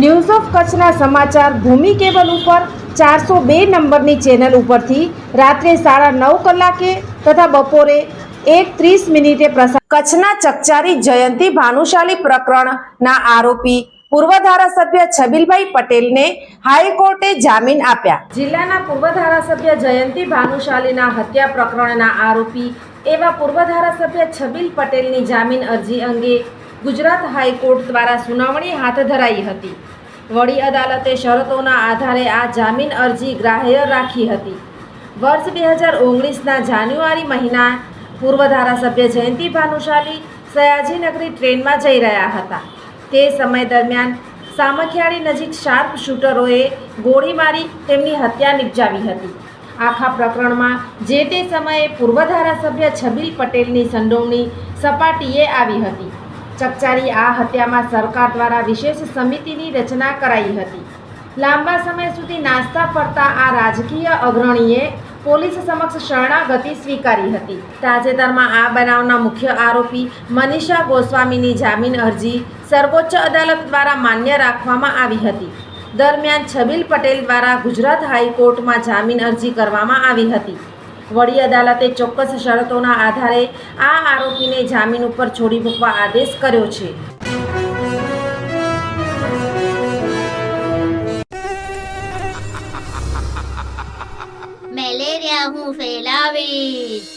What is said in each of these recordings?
news of કચ્છના સમાચાર ભૂમિ cable ઉપર ચારસો બે નંબરની ચેનલ ઉપરથી રાત્રે સાડા નવ કલાકે તથા બપોરે એક ત્રીસ મિનિટે પ્રસાર કચ્છના ચકચારી જયંતિ ભાનુશાલી પ્રકરણના આરોપી પૂર્વ ધારાસભ્ય છબીલભાઈ પટેલને હાઈકોર્ટે જામીન આપ્યા. જિલ્લાના પૂર્વ ધારાસભ્ય જયંતિ ભાનુશાલીના હત્યા પ્રકરણના આરોપી એવા પૂર્વ ધારાસભ્ય છબીલ પટેલની જામીન અરજી અંગે ગુજરાત હાઈકોર્ટ દ્વારા સુનાવણી હાથ ધરાઈ હતી. વડી અદાલતે શરતોના આધારે આ જામીન અરજી ગ્રાહ્ય રાખી હતી. વર્ષ બે હજાર ઓગણીસના જાન્યુઆરી મહિના પૂર્વ ધારાસભ્ય જયંતિ ભાનુશાલી સયાજીનગરી ટ્રેનમાં જઈ રહ્યા હતા. તે સમય દરમિયાન સામખિયાળી નજીક શાર્પ શૂટરોએ ગોળી મારી તેમની હત્યા નિપજાવી હતી. આખા પ્રકરણમાં જે તે સમયે પૂર્વ ધારાસભ્ય છબીલ પટેલની સંડોવણી સપાટીએ આવી હતી. ચકચારી આ હત્યામાં સરકાર દ્વારા વિશેષ સમિતિની રચના કરાઈ હતી. લાંબા સમય સુધી નાસ્તા ફરતા આ રાજકીય અગ્રણીએ પોલીસ સમક્ષ શરણાગતિ સ્વીકારી હતી. તાજેતરમાં આ બનાવના મુખ્ય આરોપી મનીષા ગોસ્વામીની જામીન અરજી સર્વોચ્ચ અદાલત દ્વારા માન્ય રાખવામાં આવી હતી. દરમિયાન છબીલ પટેલ દ્વારા ગુજરાત હાઈકોર્ટમાં જામીન અરજી કરવામાં આવી હતી. વડી અદાલતે ચોક્કસ શરતોના આધારે આ આરોપીને જામીન ઉપર છોડી મૂકવા આદેશ કર્યો છે. મેલેરિયા હું ફેલાવીશ.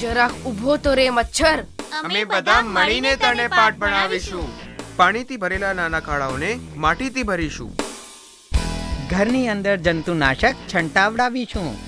જરાક ઊભો તો રે મચ્છર. અમે બધા મળીને તને પાઠ ભણાવીશું. પાણીથી ભરેલા નાના ખાડાઓને માટીથી ભરીશું. ઘરની અંદર જંતુનાશક છંટાવડાવીશું.